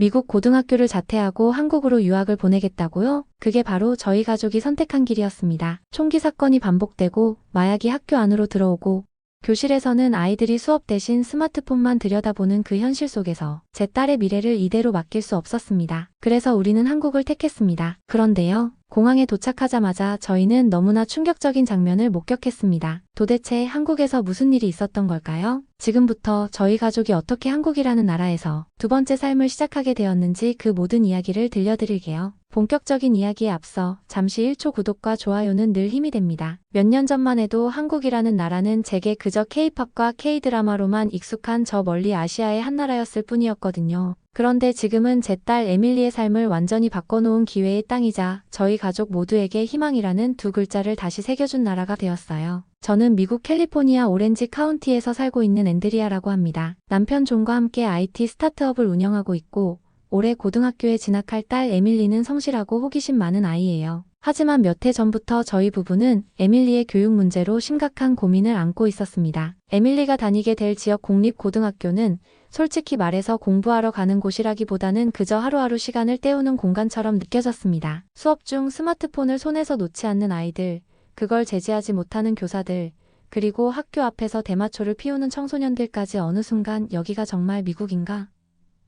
미국 고등학교를 자퇴하고 한국으로 유학을 보내겠다고요? 그게 바로 저희 가족이 선택한 길이었습니다. 총기 사건이 반복되고 마약이 학교 안으로 들어오고 교실에서는 아이들이 수업 대신 스마트폰만 들여다보는 그 현실 속에서 제 딸의 미래를 이대로 맡길 수 없었습니다. 그래서 우리는 한국을 택했습니다. 그런데요. 공항에 도착하자마자 저희는 너무나 충격적인 장면을 목격했습니다. 도대체 한국에서 무슨 일이 있었던 걸까요? 지금부터 저희 가족이 어떻게 한국이라는 나라에서 두 번째 삶을 시작하게 되었는지 그 모든 이야기를 들려드릴게요. 본격적인 이야기에 앞서 잠시 1초 구독과 좋아요는 늘 힘이 됩니다. 몇 년 전만 해도 한국이라는 나라는 제게 그저 K-팝과 K-드라마로만 익숙한 저 멀리 아시아의 한 나라였을 뿐이었거든요. 그런데 지금은 제 딸 에밀리의 삶을 완전히 바꿔놓은 기회의 땅이자 저희 가족 모두에게 희망이라는 두 글자를 다시 새겨준 나라가 되었어요. 저는 미국 캘리포니아 오렌지 카운티에서 살고 있는 앤드리아라고 합니다. 남편 존과 함께 IT 스타트업을 운영하고 있고 올해 고등학교에 진학할 딸 에밀리는 성실하고 호기심 많은 아이예요. 하지만 몇 해 전부터 저희 부부는 에밀리의 교육 문제로 심각한 고민을 안고 있었습니다. 에밀리가 다니게 될 지역 공립 고등학교는 솔직히 말해서 공부하러 가는 곳이라기보다는 그저 하루하루 시간을 때우는 공간처럼 느껴졌습니다. 수업 중 스마트폰을 손에서 놓지 않는 아이들, 그걸 제지하지 못하는 교사들, 그리고 학교 앞에서 대마초를 피우는 청소년들까지 어느 순간 여기가 정말 미국인가?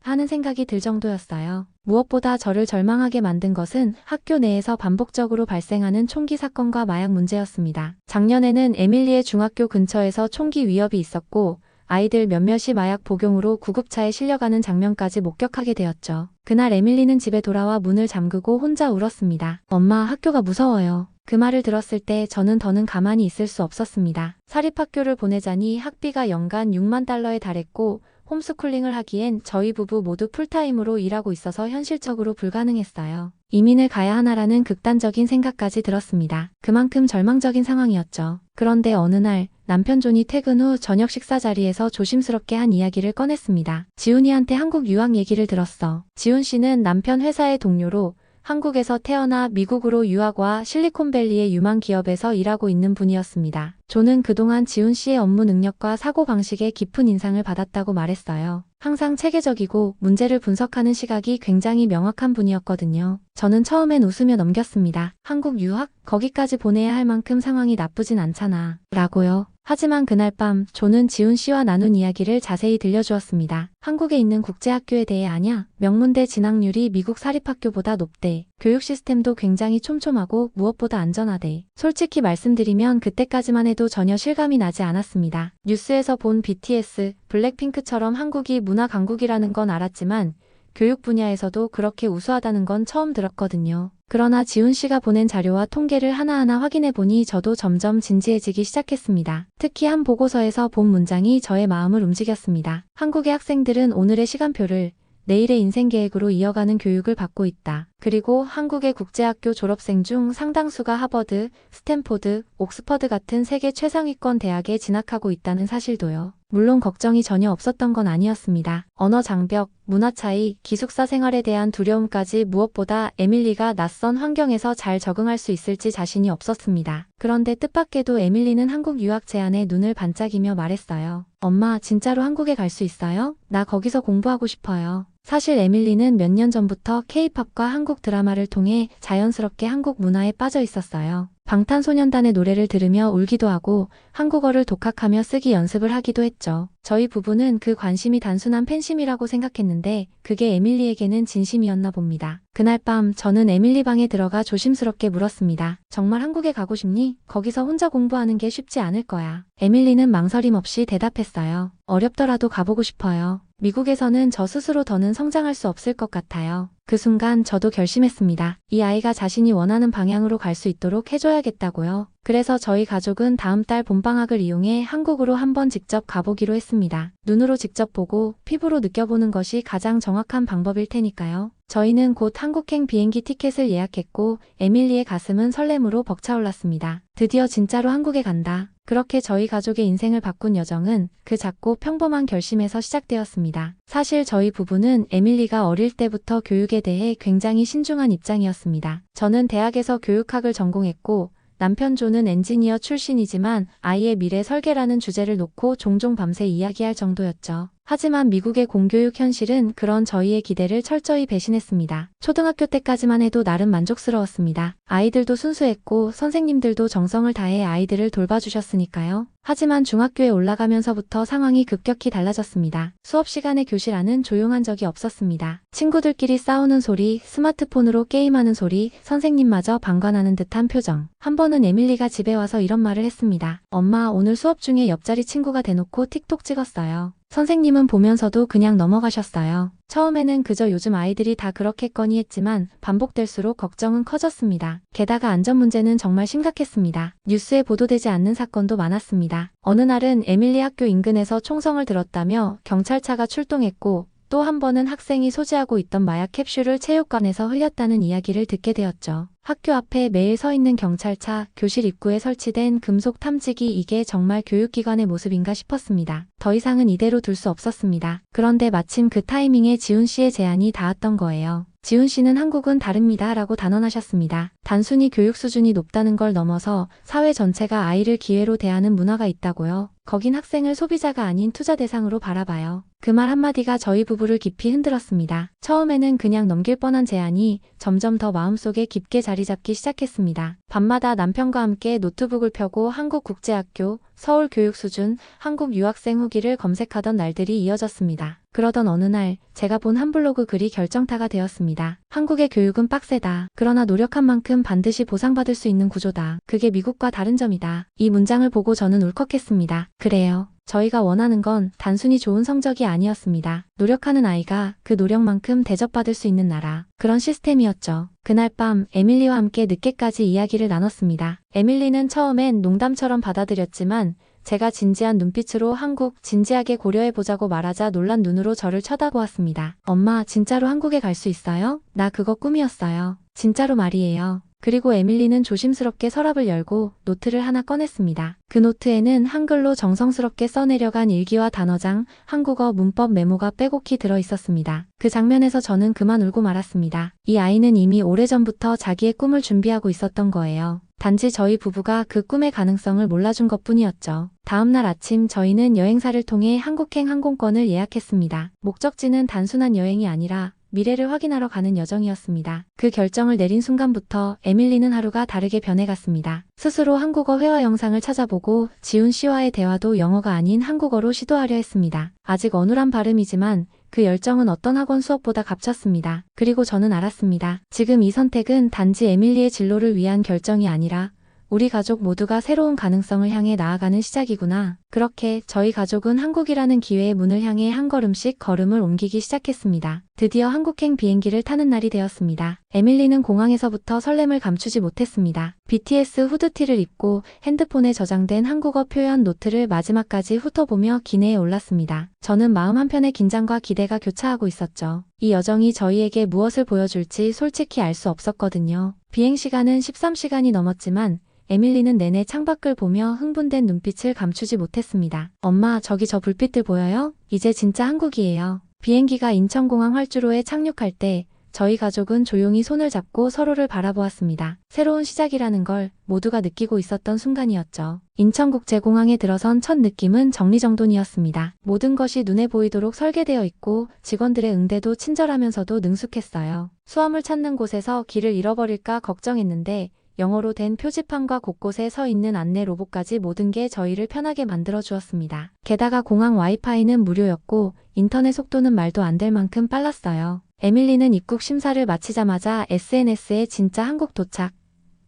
하는 생각이 들 정도였어요. 무엇보다 저를 절망하게 만든 것은 학교 내에서 반복적으로 발생하는 총기 사건과 마약 문제였습니다. 작년에는 에밀리의 중학교 근처에서 총기 위협이 있었고 아이들 몇몇이 마약 복용으로 구급차에 실려가는 장면까지 목격하게 되었죠. 그날 에밀리는 집에 돌아와 문을 잠그고 혼자 울었습니다. 엄마 학교가 무서워요. 그 말을 들었을 때 저는 더는 가만히 있을 수 없었습니다. 사립학교를 보내자니 학비가 연간 6만 달러에 달했고 홈스쿨링을 하기엔 저희 부부 모두 풀타임으로 일하고 있어서 현실적으로 불가능했어요. 이민을 가야 하나라는 극단적인 생각까지 들었습니다. 그만큼 절망적인 상황이었죠. 그런데 어느 날 남편 존이 퇴근 후 저녁 식사 자리에서 조심스럽게 한 이야기를 꺼냈습니다. 지훈이한테 한국 유학 얘기를 들었어. 지훈 씨는 남편 회사의 동료로 한국에서 태어나 미국으로 유학 와 실리콘밸리의 유망 기업에서 일하고 있는 분이었습니다. 조는 그동안 지훈 씨의 업무 능력과 사고 방식에 깊은 인상을 받았다고 말했어요. 항상 체계적이고 문제를 분석하는 시각이 굉장히 명확한 분이었거든요. 저는 처음엔 웃으며 넘겼습니다. 한국 유학? 거기까지 보내야 할 만큼 상황이 나쁘진 않잖아. 라고요. 하지만 그날 밤 조는 지훈 씨와 나눈 이야기를 자세히 들려주었습니다. 한국에 있는 국제학교에 대해 아냐? 명문대 진학률이 미국 사립학교보다 높대. 교육 시스템도 굉장히 촘촘하고 무엇보다 안전하대. 솔직히 말씀드리면 그때까지만 해도 전혀 실감이 나지 않았습니다. 뉴스에서 본 BTS, 블랙핑크처럼 한국이 문화 강국이라는 건 알았지만 교육 분야에서도 그렇게 우수하다는 건 처음 들었거든요. 그러나 지훈 씨가 보낸 자료와 통계를 하나하나 확인해 보니 저도 점점 진지해지기 시작했습니다. 특히 한 보고서에서 본 문장이 저의 마음을 움직였습니다. 한국의 학생들은 오늘의 시간표를 내일의 인생 계획으로 이어가는 교육을 받고 있다. 그리고 한국의 국제학교 졸업생 중 상당수가 하버드, 스탠포드, 옥스퍼드 같은 세계 최상위권 대학에 진학하고 있다는 사실도요. 물론 걱정이 전혀 없었던 건 아니었습니다. 언어 장벽, 문화 차이, 기숙사 생활에 대한 두려움까지 무엇보다 에밀리가 낯선 환경에서 잘 적응할 수 있을지 자신이 없었습니다. 그런데 뜻밖에도 에밀리는 한국 유학 제안에 눈을 반짝이며 말했어요. 엄마, 진짜로 한국에 갈 수 있어요? 나 거기서 공부하고 싶어요. 사실 에밀리는 몇 년 전부터 케이팝과 한국 드라마를 통해 자연스럽게 한국 문화에 빠져 있었어요. 방탄소년단의 노래를 들으며 울기도 하고 한국어를 독학하며 쓰기 연습을 하기도 했죠. 저희 부부는 그 관심이 단순한 팬심이라고 생각했는데 그게 에밀리에게는 진심이었나 봅니다. 그날 밤 저는 에밀리 방에 들어가 조심스럽게 물었습니다. 정말 한국에 가고 싶니? 거기서 혼자 공부하는 게 쉽지 않을 거야. 에밀리는 망설임 없이 대답했어요. 어렵더라도 가보고 싶어요. 미국에서는 저 스스로 더는 성장할 수 없을 것 같아요. 그 순간 저도 결심했습니다. 이 아이가 자신이 원하는 방향으로 갈 수 있도록 해줘야겠다고요. 그래서 저희 가족은 다음 달 봄방학을 이용해 한국으로 한번 직접 가보기로 했습니다. 눈으로 직접 보고 피부로 느껴보는 것이 가장 정확한 방법일 테니까요. 저희는 곧 한국행 비행기 티켓을 예약했고 에밀리의 가슴은 설렘으로 벅차올랐습니다. 드디어 진짜로 한국에 간다. 그렇게 저희 가족의 인생을 바꾼 여정은 그 작고 평범한 결심에서 시작되었습니다. 사실 저희 부부는 에밀리가 어릴 때부터 교육 에 대해 굉장히 신중한 입장이었습니다. 저는 대학에서 교육학을 전공했고 남편 조는 엔지니어 출신이지만 아이의 미래 설계라는 주제를 놓고 종종 밤새 이야기할 정도였죠. 하지만 미국의 공교육 현실은 그런 저희의 기대를 철저히 배신했습니다. 초등학교 때까지만 해도 나름 만족스러웠습니다. 아이들도 순수했고 선생님들도 정성을 다해 아이들을 돌봐주셨으니까요. 하지만 중학교에 올라가면서부터 상황이 급격히 달라졌습니다. 수업 시간에 교실 안은 조용한 적이 없었습니다. 친구들끼리 싸우는 소리, 스마트폰으로 게임하는 소리, 선생님마저 방관하는 듯한 표정. 한 번은 에밀리가 집에 와서 이런 말을 했습니다. 엄마, 오늘 수업 중에 옆자리 친구가 대놓고 틱톡 찍었어요. 선생님은 보면서도 그냥 넘어가셨어요. 처음에는 그저 요즘 아이들이 다 그렇겠거니 했지만 반복될수록 걱정은 커졌습니다. 게다가 안전 문제는 정말 심각했습니다. 뉴스에 보도되지 않는 사건도 많았습니다. 어느 날은 에밀리 학교 인근에서 총성을 들었다며 경찰차가 출동했고 또 한 번은 학생이 소지하고 있던 마약 캡슐을 체육관에서 흘렸다는 이야기를 듣게 되었죠. 학교 앞에 매일 서 있는 경찰차, 교실 입구에 설치된 금속 탐지기 이게 정말 교육기관의 모습인가 싶었습니다. 더 이상은 이대로 둘 수 없었습니다. 그런데 마침 그 타이밍에 지훈 씨의 제안이 닿았던 거예요. 지훈 씨는 한국은 다릅니다 라고 단언하셨습니다. 단순히 교육 수준이 높다는 걸 넘어서 사회 전체가 아이를 기회로 대하는 문화가 있다고요. 거긴 학생을 소비자가 아닌 투자 대상으로 바라봐요. 그 말 한마디가 저희 부부를 깊이 흔들었습니다. 처음에는 그냥 넘길 뻔한 제안이 점점 더 마음속에 깊게 자리 잡기 시작했습니다. 밤마다 남편과 함께 노트북을 펴고 한국국제학교, 서울교육수준, 한국 유학생 후기를 검색하던 날들이 이어졌습니다. 그러던 어느 날 제가 본 한 블로그 글이 결정타가 되었습니다. 한국의 교육은 빡세다. 그러나 노력한 만큼 반드시 보상받을 수 있는 구조다. 그게 미국과 다른 점이다. 이 문장을 보고 저는 울컥했습니다. 그래요. 저희가 원하는 건 단순히 좋은 성적이 아니었습니다. 노력하는 아이가 그 노력만큼 대접받을 수 있는 나라. 그런 시스템이었죠. 그날 밤 에밀리와 함께 늦게까지 이야기를 나눴습니다. 에밀리는 처음엔 농담처럼 받아들였지만 제가 진지한 눈빛으로 한국 진지하게 고려해보자고 말하자 놀란 눈으로 저를 쳐다보았습니다. 엄마, 진짜로 한국에 갈 수 있어요? 나 그거 꿈이었어요. 진짜로 말이에요. 그리고 에밀리는 조심스럽게 서랍을 열고 노트를 하나 꺼냈습니다. 그 노트에는 한글로 정성스럽게 써내려간 일기와 단어장, 한국어 문법 메모가 빼곡히 들어 있었습니다. 그 장면에서 저는 그만 울고 말았습니다. 이 아이는 이미 오래전부터 자기의 꿈을 준비하고 있었던 거예요. 단지 저희 부부가 그 꿈의 가능성을 몰라준 것 뿐이었죠. 다음날 아침 저희는 여행사를 통해 한국행 항공권을 예약했습니다. 목적지는 단순한 여행이 아니라 미래를 확인하러 가는 여정이었습니다. 그 결정을 내린 순간부터 에밀리는 하루가 다르게 변해갔습니다. 스스로 한국어 회화 영상을 찾아보고 지훈 씨와의 대화도 영어가 아닌 한국어로 시도하려 했습니다. 아직 어눌한 발음이지만 그 열정은 어떤 학원 수업보다 값졌습니다. 그리고 저는 알았습니다. 지금 이 선택은 단지 에밀리의 진로를 위한 결정이 아니라 우리 가족 모두가 새로운 가능성을 향해 나아가는 시작이구나. 그렇게 저희 가족은 한국이라는 기회의 문을 향해 한 걸음씩 걸음을 옮기기 시작했습니다. 드디어 한국행 비행기를 타는 날이 되었습니다. 에밀리는 공항에서부터 설렘을 감추지 못했습니다. BTS 후드티를 입고 핸드폰에 저장된 한국어 표현 노트를 마지막까지 훑어보며 기내에 올랐습니다. 저는 마음 한편에 긴장과 기대가 교차하고 있었죠. 이 여정이 저희에게 무엇을 보여줄지 솔직히 알 수 없었거든요. 비행 시간은 13시간이 넘었지만 에밀리는 내내 창밖을 보며 흥분된 눈빛을 감추지 못했습니다. 엄마, 저기 저 불빛들 보여요? 이제 진짜 한국이에요. 비행기가 인천공항 활주로에 착륙할 때 저희 가족은 조용히 손을 잡고 서로를 바라보았습니다. 새로운 시작이라는 걸 모두가 느끼고 있었던 순간이었죠. 인천국제공항에 들어선 첫 느낌은 정리정돈이었습니다. 모든 것이 눈에 보이도록 설계되어 있고 직원들의 응대도 친절하면서도 능숙했어요. 수화물 찾는 곳에서 길을 잃어버릴까 걱정했는데 영어로 된 표지판과 곳곳에 서 있는 안내 로봇까지 모든 게 저희를 편하게 만들어 주었습니다. 게다가 공항 와이파이는 무료였고 인터넷 속도는 말도 안 될 만큼 빨랐어요. 에밀리는 입국 심사를 마치자마자 SNS에 진짜 한국 도착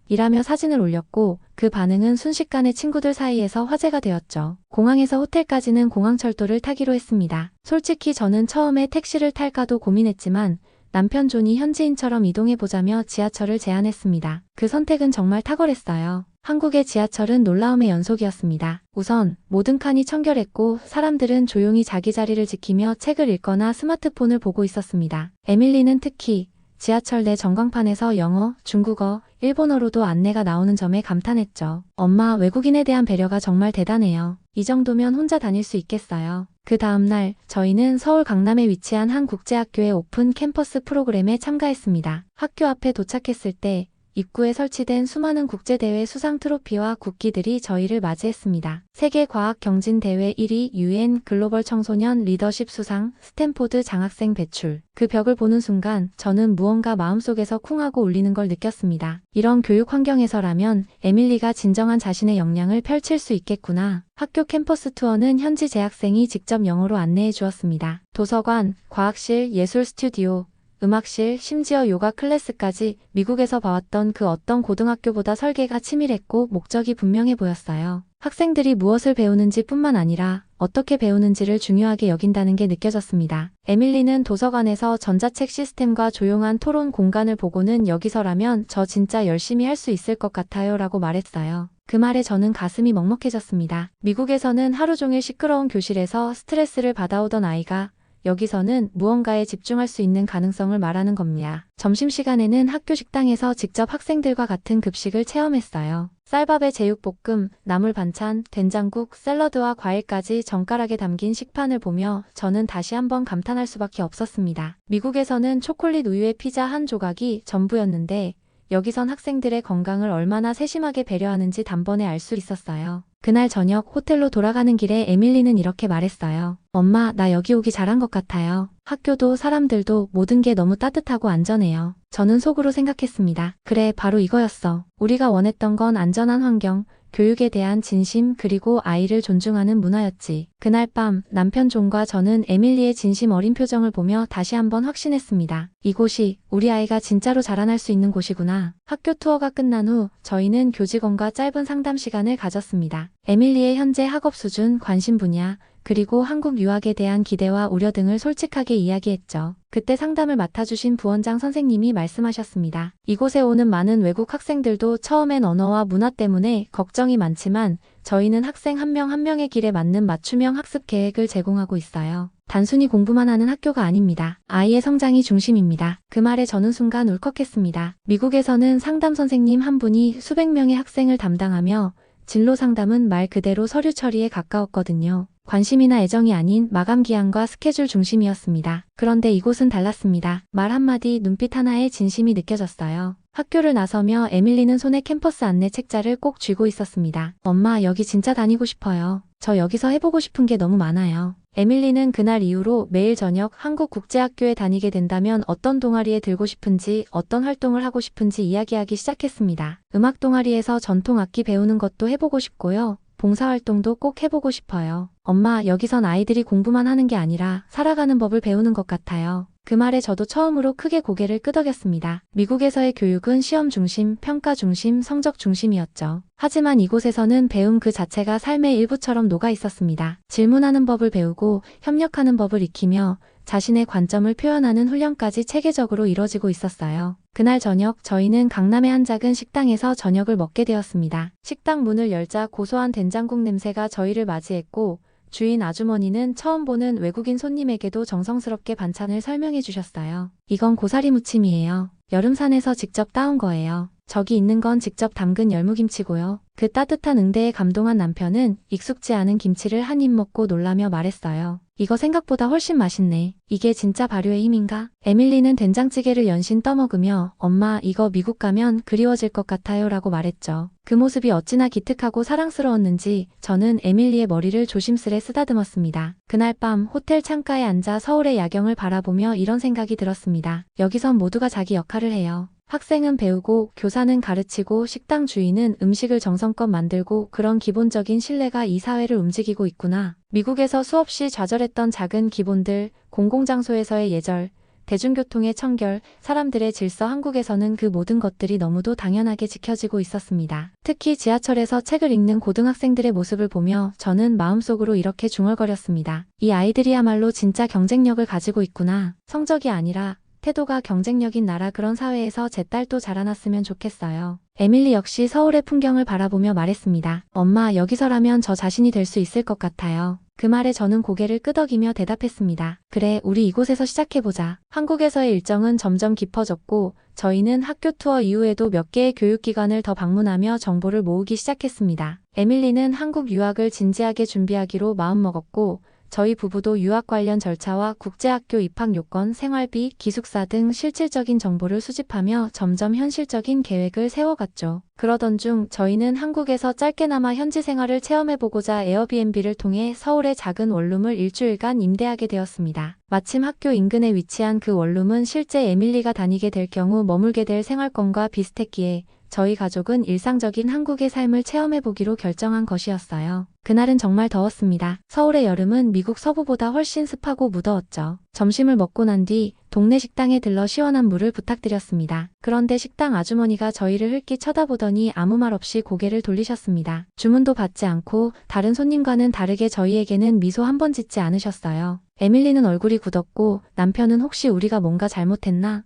이라며 사진을 올렸고 그 반응은 순식간에 친구들 사이에서 화제가 되었죠. 공항에서 호텔까지는 공항철도를 타기로 했습니다. 솔직히 저는 처음에 택시를 탈까도 고민했지만 남편 존이 현지인처럼 이동해보자며 지하철을 제안했습니다. 그 선택은 정말 탁월했어요. 한국의 지하철은 놀라움의 연속이었습니다. 우선 모든 칸이 청결했고 사람들은 조용히 자기 자리를 지키며 책을 읽거나 스마트폰을 보고 있었습니다. 에밀리는 특히 지하철 내 전광판에서 영어, 중국어, 일본어로도 안내가 나오는 점에 감탄했죠. 엄마, 외국인에 대한 배려가 정말 대단해요. 이 정도면 혼자 다닐 수 있겠어요. 그 다음날 저희는 서울 강남에 위치한 한 국제학교의 오픈 캠퍼스 프로그램에 참가했습니다. 학교 앞에 도착했을 때 입구에 설치된 수많은 국제대회 수상 트로피와 국기들이 저희를 맞이했습니다. 세계과학경진대회 1위 UN 글로벌 청소년 리더십 수상 스탠포드 장학생 배출. 그 벽을 보는 순간 저는 무언가 마음속에서 쿵하고 울리는 걸 느꼈습니다. 이런 교육 환경에서라면 에밀리가 진정한 자신의 역량을 펼칠 수 있겠구나. 학교 캠퍼스 투어는 현지 재학생이 직접 영어로 안내해 주었습니다. 도서관, 과학실, 예술 스튜디오, 음악실, 심지어 요가 클래스까지 미국에서 봐왔던 그 어떤 고등학교보다 설계가 치밀했고 목적이 분명해 보였어요. 학생들이 무엇을 배우는지 뿐만 아니라 어떻게 배우는지를 중요하게 여긴다는 게 느껴졌습니다. 에밀리는 도서관에서 전자책 시스템과 조용한 토론 공간을 보고는 여기서라면 저 진짜 열심히 할 수 있을 것 같아요 라고 말했어요. 그 말에 저는 가슴이 먹먹해졌습니다. 미국에서는 하루 종일 시끄러운 교실에서 스트레스를 받아오던 아이가 여기서는 무언가에 집중할 수 있는 가능성을 말하는 겁니다. 점심시간에는 학교 식당에서 직접 학생들과 같은 급식을 체험했어요. 쌀밥에 제육볶음, 나물 반찬, 된장국, 샐러드와 과일까지 정가락에 담긴 식판을 보며 저는 다시 한번 감탄할 수밖에 없었습니다. 미국에서는 초콜릿 우유에 피자 한 조각이 전부였는데 여기선 학생들의 건강을 얼마나 세심하게 배려하는지 단번에 알 수 있었어요. 그날 저녁 호텔로 돌아가는 길에 에밀리는 이렇게 말했어요. 엄마, 나 여기 오기 잘한 것 같아요. 학교도 사람들도 모든 게 너무 따뜻하고 안전해요. 저는 속으로 생각했습니다. 그래, 바로 이거였어. 우리가 원했던 건 안전한 환경, 교육에 대한 진심 그리고 아이를 존중하는 문화였지. 그날 밤 남편 존과 저는 에밀리의 진심 어린 표정을 보며 다시 한번 확신했습니다. 이곳이 우리 아이가 진짜로 자라날 수 있는 곳이구나. 학교 투어가 끝난 후 저희는 교직원과 짧은 상담 시간을 가졌습니다. 에밀리의 현재 학업 수준, 관심 분야, 그리고 한국 유학에 대한 기대와 우려 등을 솔직하게 이야기했죠. 그때 상담을 맡아주신 부원장 선생님이 말씀하셨습니다. 이곳에 오는 많은 외국 학생들도 처음엔 언어와 문화 때문에 걱정이 많지만 저희는 학생 한명한 명의 길에 맞는 맞춤형 학습 계획을 제공하고 있어요. 단순히 공부만 하는 학교가 아닙니다. 아이의 성장이 중심입니다. 그 말에 저는 순간 울컥했습니다. 미국에서는 상담 선생님 한 분이 수백 명의 학생을 담당하며 진로 상담은 말 그대로 서류 처리에 가까웠거든요. 관심이나 애정이 아닌 마감 기한과 스케줄 중심이었습니다. 그런데 이곳은 달랐습니다. 말 한마디, 눈빛 하나에 진심이 느껴졌어요. 학교를 나서며 에밀리는 손에 캠퍼스 안내 책자를 꼭 쥐고 있었습니다. 엄마, 여기 진짜 다니고 싶어요. 저 여기서 해보고 싶은 게 너무 많아요. 에밀리는 그날 이후로 매일 저녁 한국국제학교에 다니게 된다면 어떤 동아리에 들고 싶은지, 어떤 활동을 하고 싶은지 이야기하기 시작했습니다. 음악 동아리에서 전통 악기 배우는 것도 해보고 싶고요. 봉사활동도 꼭 해보고 싶어요. 엄마, 여기선 아이들이 공부만 하는 게 아니라 살아가는 법을 배우는 것 같아요. 그 말에 저도 처음으로 크게 고개를 끄덕였습니다. 미국에서의 교육은 시험 중심, 평가 중심, 성적 중심이었죠. 하지만 이곳에서는 배움 그 자체가 삶의 일부처럼 녹아 있었습니다. 질문하는 법을 배우고 협력하는 법을 익히며 자신의 관점을 표현하는 훈련까지 체계적으로 이뤄지고 있었어요. 그날 저녁 저희는 강남의 한 작은 식당에서 저녁을 먹게 되었습니다. 식당 문을 열자 고소한 된장국 냄새가 저희를 맞이했고 주인 아주머니는 처음 보는 외국인 손님에게도 정성스럽게 반찬을 설명해 주셨어요. 이건 고사리 무침이에요. 여름산에서 직접 따온 거예요. 저기 있는 건 직접 담근 열무김치고요. 그 따뜻한 응대에 감동한 남편은 익숙지 않은 김치를 한 입 먹고 놀라며 말했어요. 이거 생각보다 훨씬 맛있네. 이게 진짜 발효의 힘인가? 에밀리는 된장찌개를 연신 떠먹으며 엄마 이거 미국 가면 그리워질 것 같아요 라고 말했죠. 그 모습이 어찌나 기특하고 사랑스러웠는지 저는 에밀리의 머리를 조심스레 쓰다듬었습니다. 그날 밤 호텔 창가에 앉아 서울의 야경을 바라보며 이런 생각이 들었습니다. 여기선 모두가 자기 역할을 해요. 학생은 배우고 교사는 가르치고 식당 주인은 음식을 정성껏 만들고 그런 기본적인 신뢰가 이 사회를 움직이고 있구나. 미국에서 수없이 좌절했던 작은 기본들, 공공장소에서의 예절, 대중교통의 청결, 사람들의 질서 한국에서는 그 모든 것들이 너무도 당연하게 지켜지고 있었습니다. 특히 지하철에서 책을 읽는 고등학생들의 모습을 보며 저는 마음속으로 이렇게 중얼거렸습니다. 이 아이들이야말로 진짜 경쟁력을 가지고 있구나. 성적이 아니라 태도가 경쟁력인 나라 그런 사회에서 제 딸도 자라났으면 좋겠어요. 에밀리 역시 서울의 풍경을 바라보며 말했습니다. 엄마, 여기서라면 저 자신이 될 수 있을 것 같아요. 그 말에 저는 고개를 끄덕이며 대답했습니다. 그래, 우리 이곳에서 시작해보자. 한국에서의 일정은 점점 깊어졌고, 저희는 학교 투어 이후에도 몇 개의 교육기관을 더 방문하며 정보를 모으기 시작했습니다. 에밀리는 한국 유학을 진지하게 준비하기로 마음먹었고, 저희 부부도 유학 관련 절차와 국제학교 입학 요건, 생활비, 기숙사 등 실질적인 정보를 수집하며 점점 현실적인 계획을 세워갔죠. 그러던 중 저희는 한국에서 짧게나마 현지 생활을 체험해보고자 에어비앤비를 통해 서울의 작은 원룸을 일주일간 임대하게 되었습니다. 마침 학교 인근에 위치한 그 원룸은 실제 에밀리가 다니게 될 경우 머물게 될 생활권과 비슷했기에 저희 가족은 일상적인 한국의 삶을 체험해보기로 결정한 것이었어요. 그날은 정말 더웠습니다. 서울의 여름은 미국 서부보다 훨씬 습하고 무더웠죠. 점심을 먹고 난 뒤 동네 식당에 들러 시원한 물을 부탁드렸습니다. 그런데 식당 아주머니가 저희를 흘낏 쳐다보더니 아무 말 없이 고개를 돌리셨습니다. 주문도 받지 않고 다른 손님과는 다르게 저희에게는 미소 한 번 짓지 않으셨어요. 에밀리는 얼굴이 굳었고 남편은 혹시 우리가 뭔가 잘못했나?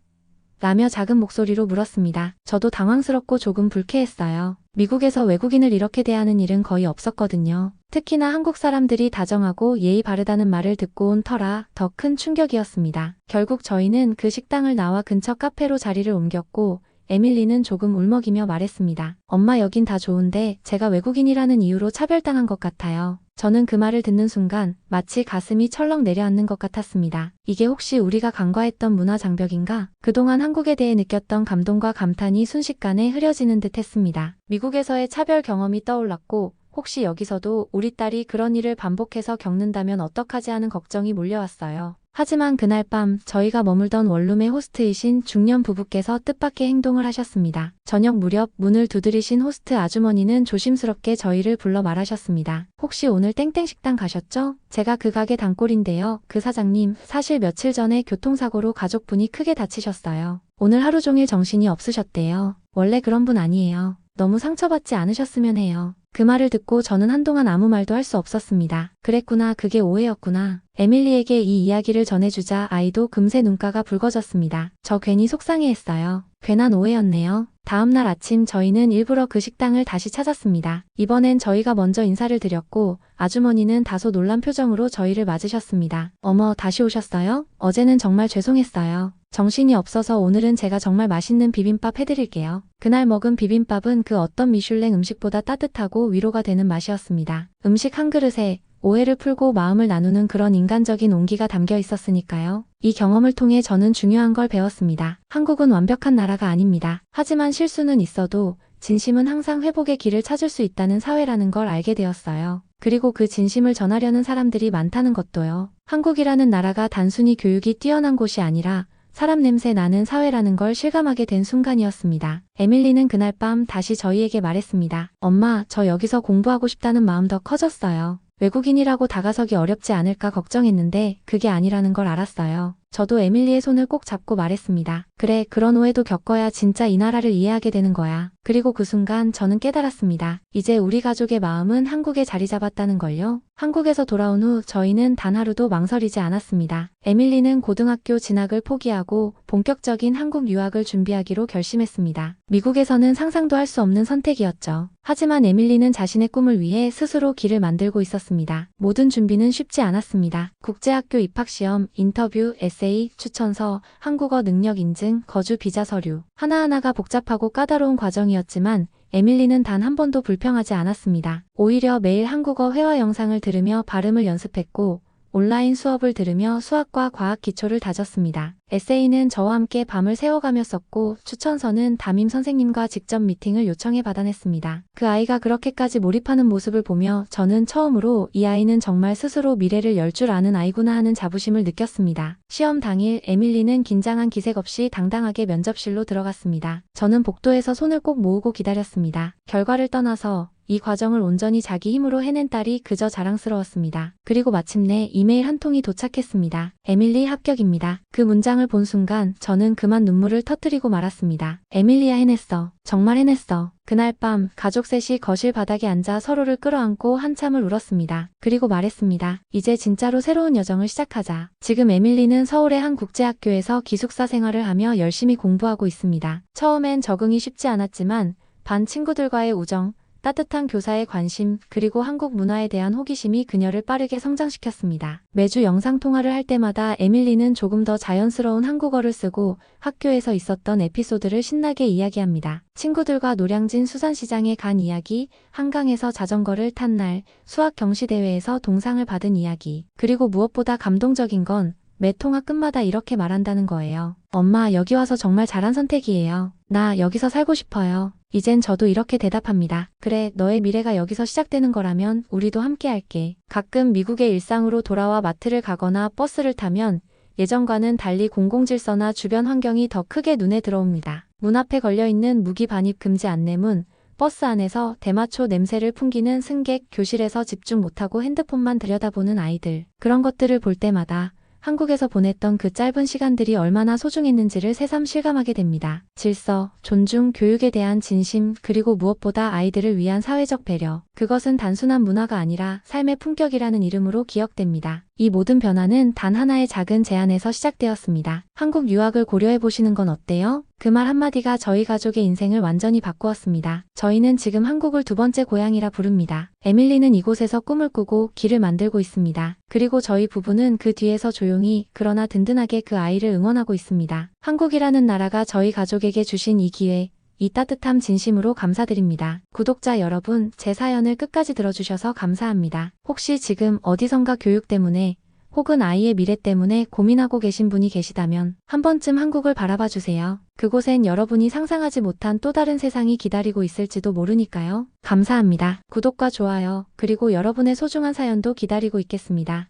라며 작은 목소리로 물었습니다. 저도 당황스럽고 조금 불쾌했어요. 미국에서 외국인을 이렇게 대하는 일은 거의 없었거든요. 특히나 한국 사람들이 다정하고 예의 바르다는 말을 듣고 온 터라 더 큰 충격이었습니다. 결국 저희는 그 식당을 나와 근처 카페로 자리를 옮겼고 에밀리는 조금 울먹이며 말했습니다. 엄마 여긴 다 좋은데 제가 외국인이라는 이유로 차별당한 것 같아요. 저는 그 말을 듣는 순간 마치 가슴이 철렁 내려앉는 것 같았습니다. 이게 혹시 우리가 간과했던 문화 장벽인가? 그동안 한국에 대해 느꼈던 감동과 감탄이 순식간에 흐려지는 듯 했습니다. 미국에서의 차별 경험이 떠올랐고 혹시 여기서도 우리 딸이 그런 일을 반복해서 겪는다면 어떡하지 하는 걱정이 몰려왔어요. 하지만 그날 밤 저희가 머물던 원룸의 호스트이신 중년 부부께서 뜻밖의 행동을 하셨습니다. 저녁 무렵 문을 두드리신 호스트 아주머니는 조심스럽게 저희를 불러 말하셨습니다. 혹시 오늘 땡땡 식당 가셨죠? 제가 그 가게 단골인데요. 그 사장님, 사실 며칠 전에 교통사고로 가족분이 크게 다치셨어요. 오늘 하루 종일 정신이 없으셨대요. 원래 그런 분 아니에요. 너무 상처받지 않으셨으면 해요. 그 말을 듣고 저는 한동안 아무 말도 할 수 없었습니다. 그랬구나, 그게 오해였구나. 에밀리에게 이 이야기를 전해주자 아이도 금세 눈가가 붉어졌습니다. 저 괜히 속상해했어요. 괜한 오해였네요. 다음날 아침 저희는 일부러 그 식당을 다시 찾았습니다. 이번엔 저희가 먼저 인사를 드렸고 아주머니는 다소 놀란 표정으로 저희를 맞으셨습니다. 어머, 다시 오셨어요? 어제는 정말 죄송했어요. 정신이 없어서 오늘은 제가 정말 맛있는 비빔밥 해드릴게요. 그날 먹은 비빔밥은 그 어떤 미슐랭 음식보다 따뜻하고 위로가 되는 맛이었습니다. 음식 한 그릇에 오해를 풀고 마음을 나누는 그런 인간적인 온기가 담겨 있었으니까요. 이 경험을 통해 저는 중요한 걸 배웠습니다. 한국은 완벽한 나라가 아닙니다. 하지만 실수는 있어도 진심은 항상 회복의 길을 찾을 수 있다는 사회라는 걸 알게 되었어요. 그리고 그 진심을 전하려는 사람들이 많다는 것도요. 한국이라는 나라가 단순히 교육이 뛰어난 곳이 아니라 사람 냄새 나는 사회라는 걸 실감하게 된 순간이었습니다. 에밀리는 그날 밤 다시 저희에게 말했습니다. 엄마, 저 여기서 공부하고 싶다는 마음 더 커졌어요. 외국인이라고 다가서기 어렵지 않을까 걱정했는데 그게 아니라는 걸 알았어요. 저도 에밀리의 손을 꼭 잡고 말했습니다. 그래, 그런 오해도 겪어야 진짜 이 나라를 이해하게 되는 거야. 그리고 그 순간 저는 깨달았습니다. 이제 우리 가족의 마음은 한국에 자리 잡았다는 걸요. 한국에서 돌아온 후 저희는 단 하루도 망설이지 않았습니다. 에밀리는 고등학교 진학을 포기하고 본격적인 한국 유학을 준비하기로 결심했습니다. 미국에서는 상상도 할 수 없는 선택이었죠. 하지만 에밀리는 자신의 꿈을 위해 스스로 길을 만들고 있었습니다. 모든 준비는 쉽지 않았습니다. 국제학교 입학시험, 인터뷰, 에세이, 추천서, 한국어 능력 인증, 거주 비자 서류. 하나하나가 복잡하고 까다로운 과정이었지만 에밀리는 단 한 번도 불평하지 않았습니다. 오히려 매일 한국어 회화 영상을 들으며 발음을 연습했고 온라인 수업을 들으며 수학과 과학 기초를 다졌습니다. 에세이는 저와 함께 밤을 새워가며 썼고 추천서는 담임 선생님과 직접 미팅을 요청해 받아냈습니다. 그 아이가 그렇게까지 몰입하는 모습을 보며 저는 처음으로 이 아이는 정말 스스로 미래를 열 줄 아는 아이구나 하는 자부심을 느꼈습니다. 시험 당일 에밀리는 긴장한 기색 없이 당당하게 면접실로 들어갔습니다. 저는 복도에서 손을 꼭 모으고 기다렸습니다. 결과를 떠나서 이 과정을 온전히 자기 힘으로 해낸 딸이 그저 자랑스러웠습니다. 그리고 마침내 이메일 한 통이 도착했습니다. 에밀리 합격입니다. 그 문장을 본 순간 저는 그만 눈물을 터뜨리고 말았습니다. 에밀리야 해냈어. 정말 해냈어. 그날 밤 가족 셋이 거실 바닥에 앉아 서로를 끌어안고 한참을 울었습니다. 그리고 말했습니다. 이제 진짜로 새로운 여정을 시작하자. 지금 에밀리는 서울의 한 국제학교에서 기숙사 생활을 하며 열심히 공부하고 있습니다. 처음엔 적응이 쉽지 않았지만 반 친구들과의 우정, 따뜻한 교사의 관심, 그리고 한국 문화에 대한 호기심이 그녀를 빠르게 성장시켰습니다. 매주 영상통화를 할 때마다 에밀리는 조금 더 자연스러운 한국어를 쓰고 학교에서 있었던 에피소드를 신나게 이야기합니다. 친구들과 노량진 수산시장에 간 이야기, 한강에서 자전거를 탄 날, 수학 경시대회에서 동상을 받은 이야기, 그리고 무엇보다 감동적인 건 매 통화 끝마다 이렇게 말한다는 거예요. 엄마, 여기 와서 정말 잘한 선택이에요. 나 여기서 살고 싶어요. 이젠 저도 이렇게 대답합니다. 그래, 너의 미래가 여기서 시작되는 거라면 우리도 함께 할게. 가끔 미국의 일상으로 돌아와 마트를 가거나 버스를 타면 예전과는 달리 공공질서나 주변 환경이 더 크게 눈에 들어옵니다. 문 앞에 걸려있는 무기 반입 금지 안내문, 버스 안에서 대마초 냄새를 풍기는 승객, 교실에서 집중 못하고 핸드폰만 들여다보는 아이들. 그런 것들을 볼 때마다 한국에서 보냈던 그 짧은 시간들이 얼마나 소중했는지를 새삼 실감하게 됩니다. 질서, 존중, 교육에 대한 진심, 그리고 무엇보다 아이들을 위한 사회적 배려. 그것은 단순한 문화가 아니라 삶의 품격이라는 이름으로 기억됩니다. 이 모든 변화는 단 하나의 작은 제안에서 시작되었습니다. 한국 유학을 고려해 보시는 건 어때요? 그 말 한마디가 저희 가족의 인생을 완전히 바꾸었습니다. 저희는 지금 한국을 두 번째 고향이라 부릅니다. 에밀리는 이곳에서 꿈을 꾸고 길을 만들고 있습니다. 그리고 저희 부부는 그 뒤에서 조용히 그러나 든든하게 그 아이를 응원하고 있습니다. 한국이라는 나라가 저희 가족에게 주신 이 기회, 이 따뜻함 진심으로 감사드립니다. 구독자 여러분, 제 사연을 끝까지 들어주셔서 감사합니다. 혹시 지금 어디선가 교육 때문에 혹은 아이의 미래 때문에 고민하고 계신 분이 계시다면 한 번쯤 한국을 바라봐 주세요. 그곳엔 여러분이 상상하지 못한 또 다른 세상이 기다리고 있을지도 모르니까요. 감사합니다. 구독과 좋아요, 그리고 여러분의 소중한 사연도 기다리고 있겠습니다.